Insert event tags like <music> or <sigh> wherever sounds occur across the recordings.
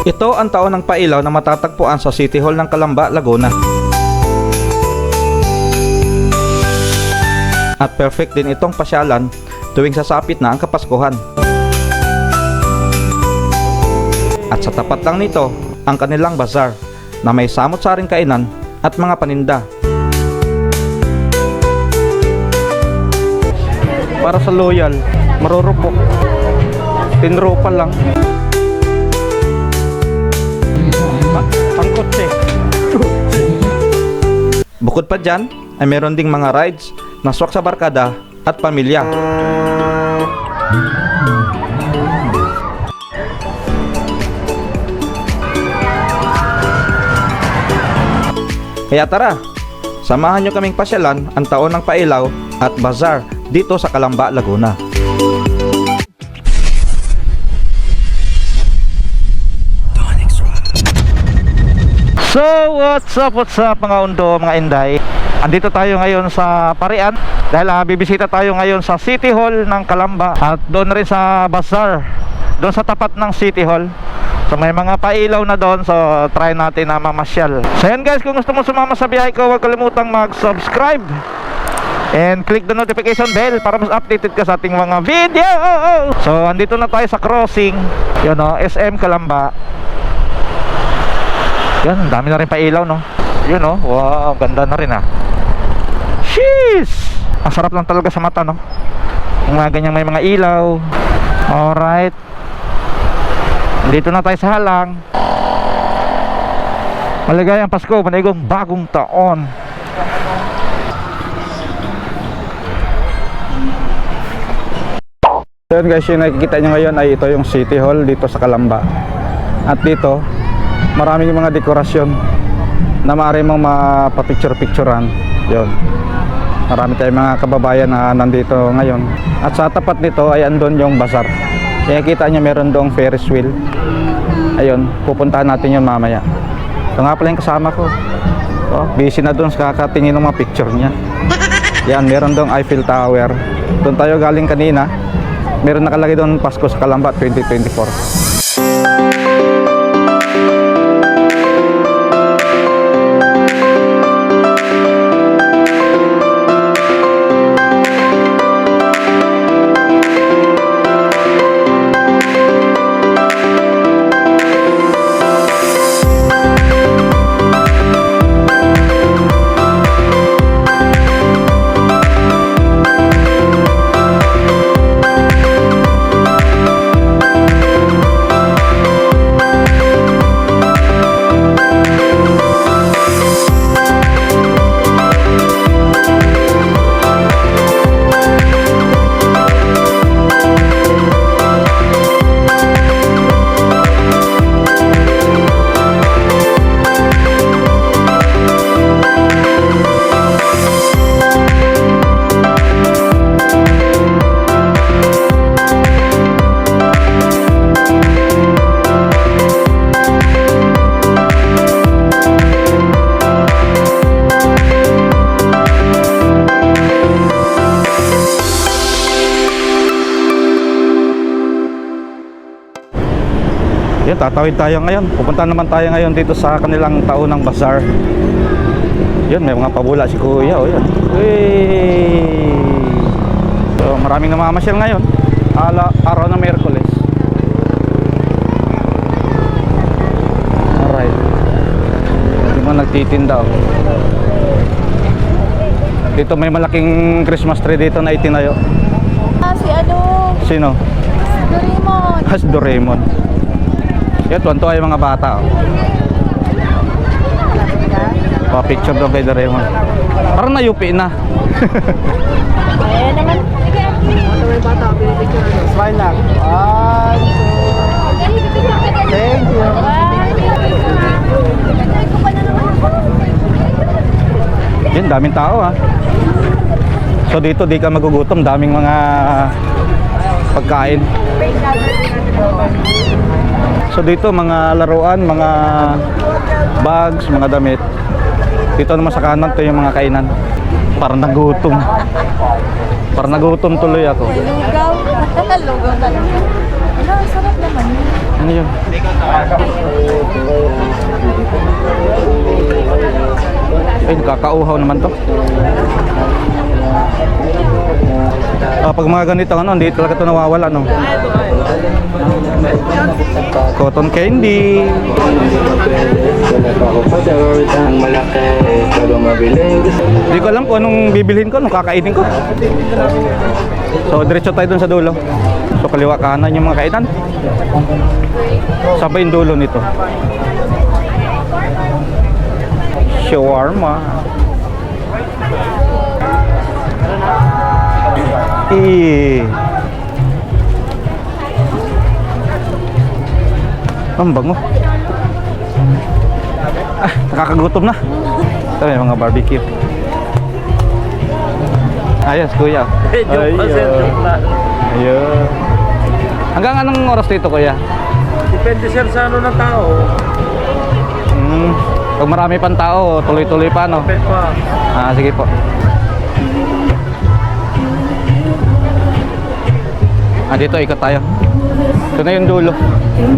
Ito ang taon ng pailaw na matatagpuan sa City Hall ng Kalamba, Laguna. At perfect din itong pasyalan tuwing sasapit na ang Kapaskuhan. At sa tapat lang nito, ang kanilang bazaar na may samot-saring kainan at mga paninda. Para sa loyal, marurupok. Tinrupa lang. Pangkotse. Bukod pa dyan, ay meron ding mga rides na swak sa barkada at pamilya. Kaya tara, samahan nyo kaming pasyalan ang taon ng pailaw at bazaar dito sa Kalamba, Laguna. So, what's up, what's up mga undo, mga inday? Andito tayo ngayon sa Parian dahil ah, bibisita tayo ngayon sa City Hall ng Kalamba at doon rin sa Bazaar, doon sa tapat ng City Hall. So may mga pailaw na doon so try natin na mamasyal. So yan guys, kung gusto mo sumama sa biyahe ko, huwag kalimutang mag-subscribe and click the notification bell para mas updated ka sa ating mga video. So andito na tayo sa crossing, yun o, SM Kalamba. Yan, dami na rin pailaw, no? Yun, no? Wow, ganda na rin, ah. Sheesh! Ang sarap lang talaga sa mata, no? Yung mga ganyang may mga ilaw. Alright. Dito na tayo sa halang. Maligayang Pasko, panigong bagong taon. So guys, yung nakikita nyo ngayon ay ito yung City Hall dito sa Kalamba. At dito, maraming mga dekorasyon na maaari mong mapapicture-picturean. Yun. Marami tayong mga kababayan na nandito ngayon. At sa tapat nito ay andon yung bazaar. Kaya kita nyo meron doong Ferris wheel. Ayun, pupuntahan natin yun mamaya. Ito nga pala yung kasama ko. Oh, busy na doon sa kakatingin ng mga picture niya. Yan, meron doong Eiffel Tower. Doon tayo galing kanina. Meron nakalagay doon Pasko sa Kalamba 2024. Tatawid tayo ngayon. Pupunta naman tayo ngayon dito sa kanilang taunang bazaar. Yun, may mga pabula si Kuya. O, yan. Uy! So, maraming namamasyal ngayon. Ala, araw ng Merkules. Alright. Hindi mo nagtitinda. Oh. Dito may malaking Christmas tree dito na itinayo. Ah, si ano? Sino? Si Doraemon. Has Doraemon. Yan, tuwan-tuwa yung mga bata. Oh. Pa-picture doon kay Doraemon. Parang nayupi na. Ayan naman. Smile lang. One, two. Thank you. Yan, daming tao ah. So dito di ka magugutom, daming mga pagkain. So dito mga laruan, mga bags, mga damit. Dito naman sa kanan to yung mga kainan. Parang nagutom. Parang nagutom tuloy ako. Lugaw. Lugaw talaga. Ano, sarap naman. Ano yun? Ay, nakakauhaw naman to. Ah, pag mga ganito, ano, hindi talaga ito nawawala, no? Cotton candy. Hindi ko alam kung anong bibilhin ko, anong kakainin ko. So, diretso tayo dun sa dulo. So, kaliwa kanan yung mga kainan. Sabay yung dulo nito. Shawarma. Eh. Ang bango. Ah, nakakagutom na. Ito may mga barbecue. Ayos, kuya. Joke lang. Ayun. Hanggang anong oras dito, kuya? Depende sir sa ano ng tao. Hmm. Pag marami pang tao, tuloy-tuloy pa, no? Depende pa. Ah, sige po. Ah, dito, ikot tayo. Ito na yung dulo.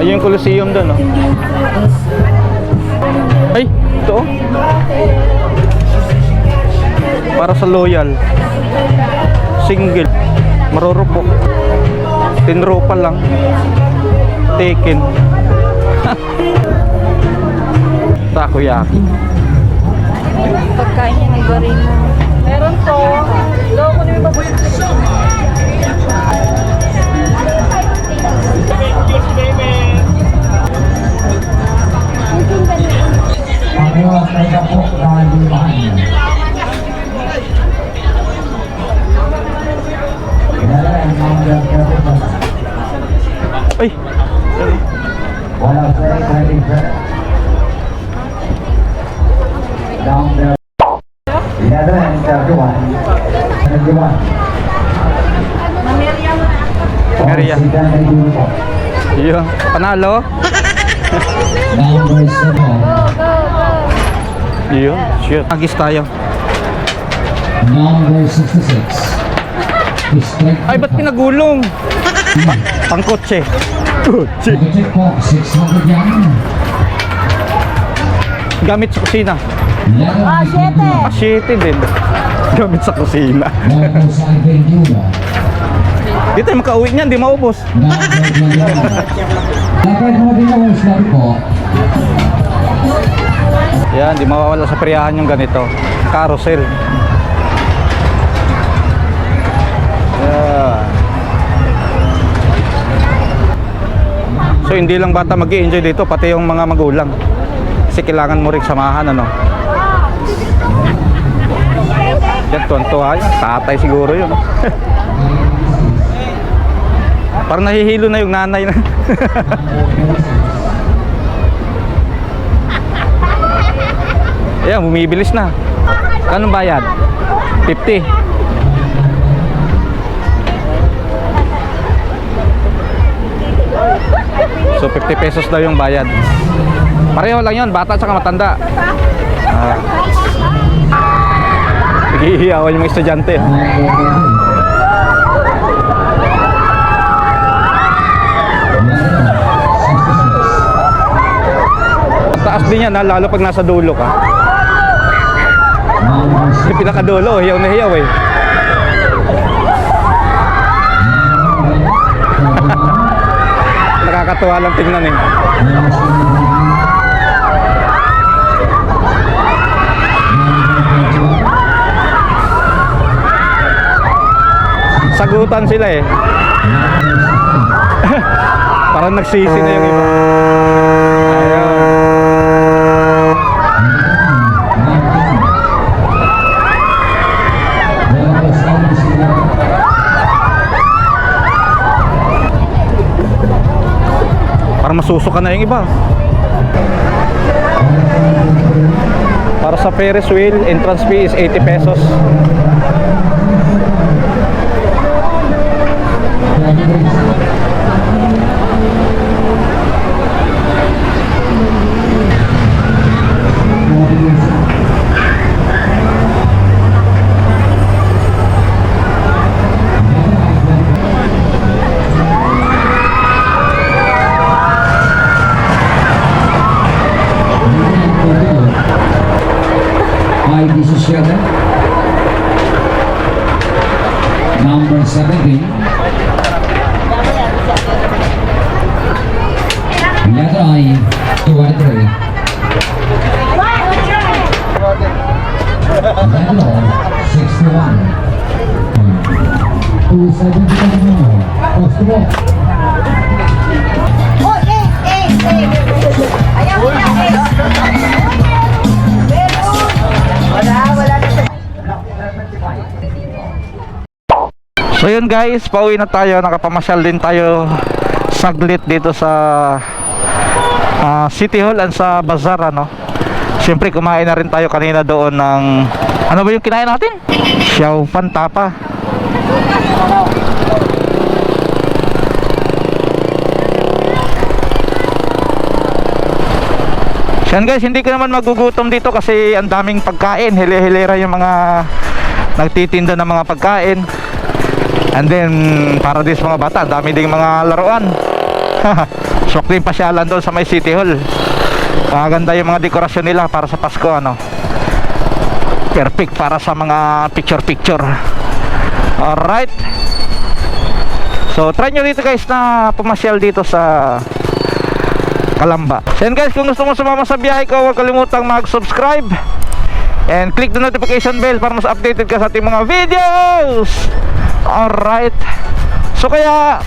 Ayun yung Colosseum doon, no? Ay, ito, oh. Para sa loyal. Single. Marurupok. Tinrupa lang. Taken. <laughs> Takoyaki. Pagkain niya ng. Meron to. Lo, kunin mo ba po Adios, tayo po kaluhan. Dala Yo, panalo. Number 7. Yo, shit. Agis tayo. Number 66. Ay, ba't pinagulong? Pangkotse. Kotse. Kotse po, 600 yan. Gamit sa kusina. Ah, 7. Ah, 7 din. Gamit sa kusina. Number <laughs> 7, Di tayo makauwi niyan, di maubos. Lakad mo din ang slot ko. Yan, di mawawala sa priyahan yung ganito. Carousel. Yeah. So hindi lang bata mag enjoy dito, pati yung mga magulang. Kasi kailangan mo rin samahan, ano. Yan, tuwan-tuwa yun. Tatay siguro yun. <laughs> Parang nahihilo na yung nanay na. <laughs> Ayan, bumibilis na. Anong bayad? 50. So 50 pesos daw yung bayad. Pareho lang yun, bata at matanda. Ah. Nagihiyawan yung mga estudyante. Din yan, ha? lalo pag nasa dulo ka. Yung pinakadulo, hiyaw na hiyaw eh. Nakakatuwa lang tingnan eh. Sagutan sila eh. <laughs> Parang nagsisi na yung iba. nagsusuka na yung iba para sa Ferris wheel entrance fee is 80 pesos Thank you. 23. Hello, 61. 270 more. Post the ball. Oh, eh, eh, eh. Ayaw. So yun guys, pauwi na tayo. Nakapamasyal din tayo saglit dito sa ah, City Hall and sa Bazaar ano. Siyempre kumain na rin tayo kanina doon ng ano ba yung kinain natin? Xiao Pan Tapa. Yan guys, hindi ko naman magugutom dito kasi ang daming pagkain. Hili-hilera yung mga nagtitinda ng mga pagkain. And then, para sa mga bata, dami ding mga laruan. <laughs> Sok din pasyalan doon sa may City Hall. Maganda yung mga dekorasyon nila para sa Pasko, ano. Perfect para sa mga picture-picture. Alright. So, try nyo dito guys na pumasyal dito sa Kalamba. So guys, kung gusto mo sumama sa biyahe ko, huwag kalimutang mag-subscribe. And click the notification bell para mas updated ka sa ating mga videos. Alright. So kaya,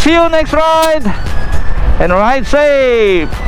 see you next ride. And ride safe.